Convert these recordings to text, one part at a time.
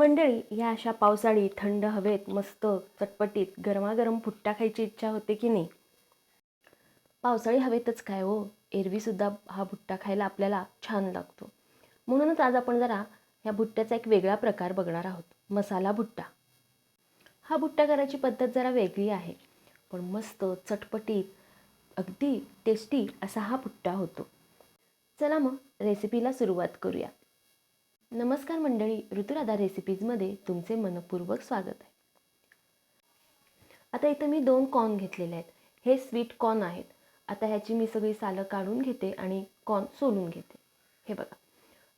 मंडळी या अशा पावसाळी थंड हवेत मस्त चटपटीत गरमागरम भुट्टा खायची इच्छा होते की नाही? पावसाळी हवेतच काय हो? एरवीसुद्धा हा भुट्टा खायला आपल्याला छान लागतो. म्हणूनच आज आपण जरा ह्या भुट्ट्याचा एक वेगळा प्रकार बघणार आहोत. मसाला भुट्टा. हा भुट्टा करायची पद्धत जरा वेगळी आहे. पण मस्त चटपटीत अगदी टेस्टी असा हा भुट्टा होतो. चला मग रेसिपीला सुरुवात करूया. नमस्कार मंडळी ऋतुराधा रेसिपीजमध्ये तुमचे मनपूर्वक स्वागत आहे. आता इथं मी दोन कॉर्न घेतलेले आहेत. हे स्वीट कॉर्न आहेत. आता ह्याची मी सगळी सालं काढून घेते आणि कॉर्न सोलून घेते. हे बघा.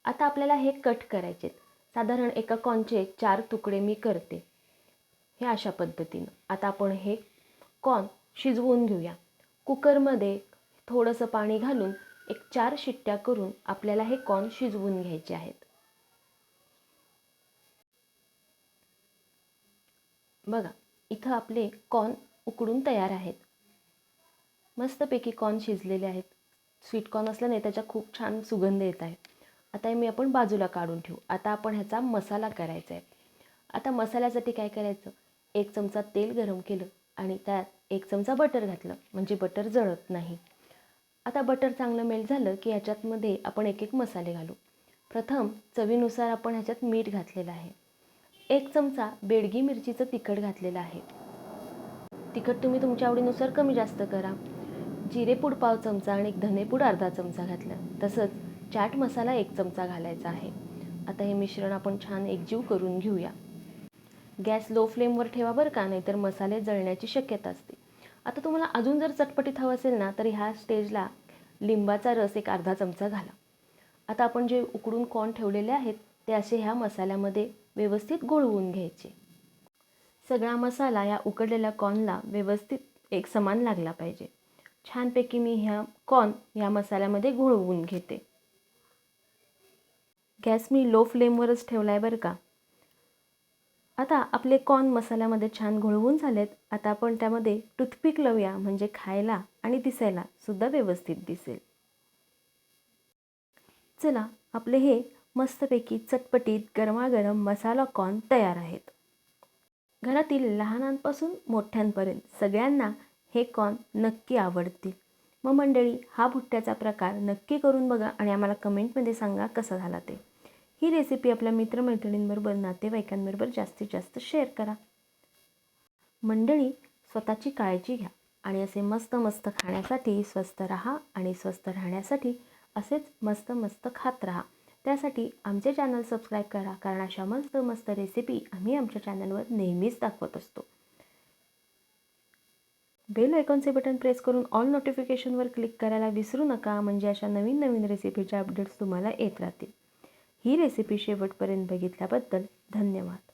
आता आपल्याला हे कट करायचे आहेत. साधारण एका कॉर्नचे चार तुकडे मी करते. हे अशा पद्धतीनं. आता आपण हे कॉर्न शिजवून घेऊया. कुकरमध्ये थोडंसं पाणी घालून एक चार शिट्ट्या करून आपल्याला हे कॉर्न शिजवून घ्यायचे आहेत. बघा इथं आपले कॉर्न उकडून तयार आहेत. मस्तपैकी कॉर्न शिजलेले आहेत. स्वीट कॉर्न असल्याने त्याच्या खूप छान सुगंध येत आहे. आता हे मी आपण बाजूला काढून ठेवू. आता आपण ह्याचा मसाला करायचा आहे. आता मसाल्यासाठी काय करायचं? एक चमचा तेल गरम केलं आणि त्यात एक चमचा बटर घातलं म्हणजे बटर जळत नाही. आता बटर चांगलं मेल्ट झालं की ह्याच्यातमध्ये आपण एक एक मसाले घालू. प्रथम चवीनुसार आपण ह्याच्यात मीठ घातलेलं आहे. एक चमचा बेडगी मिरचीचं तिखट घातलेलं आहे. तिखट तुम्ही तुमच्या आवडीनुसार कमी जास्त करा. जिरेपूड पाव चमचा आणि धनेपूड अर्धा चमचा घातला. तसंच चाट मसाला एक चमचा घालायचा आहे. आता हे मिश्रण आपण छान एकजीव करून घेऊया. गॅस लो फ्लेमवर ठेवा बरं का नाहीतर मसाले जळण्याची शक्यता असते. आता तुम्हाला अजून जर चटपटीत हवं असेल ना तर ह्या स्टेजला लिंबाचा रस एक अर्धा चमचा घाला. आता आपण जे उकडून कॉर्न ठेवलेले आहेत ते असे ह्या मसाल्यामध्ये व्यवस्थित गोळवून घ्यायचे. सगळा मसाला या उकडलेल्या कॉर्नला व्यवस्थित एक समान लागला पाहिजे. छानपैकी मी ह्या कॉर्न या मसाल्यामध्ये घोळवून घेते. गॅस मी लो फ्लेमवरच ठेवला आहे बरं का? आता आपले कॉर्न मसाल्यामध्ये छान घोळवून झालेत. आता आपण त्यामध्ये टूथपिक लावूया म्हणजे खायला आणि दिसायला सुद्धा व्यवस्थित दिसेल. चला आपले हे मस्तपैकी चटपटीत गरमागरम मसाला कॉर्न तयार आहेत. घरातील लहानांपासून मोठ्यांपर्यंत सगळ्यांना हे कॉर्न नक्की आवडतील. मग मंडळी हा भुट्ट्याचा प्रकार नक्की करून बघा आणि आम्हाला कमेंटमध्ये सांगा कसा झाला ते. ही रेसिपी आपल्या मित्रमैत्रिणींबरोबर नातेवाईकांबरोबर जास्तीत जास्त शेअर करा. मंडळी स्वतःची काळजी घ्या आणि असे मस्त मस्त खाण्यासाठी स्वस्त रहा आणि स्वस्त राहण्यासाठी असेच मस्त मस्त खात रहा. त्यासाठी आमचे चॅनल सबस्क्राईब करा कारण अशा मस्त मस्त रेसिपी आम्ही आमच्या चॅनलवर नेहमीच दाखवत असतो. बेल आयकॉनचे बटन प्रेस करून ऑल नोटिफिकेशनवर क्लिक करायला विसरू नका म्हणजे अशा नवीन नवीन रेसिपीच्या अपडेट्स तुम्हाला येत राहतील. ही रेसिपी शेवटपर्यंत बघितल्याबद्दल धन्यवाद.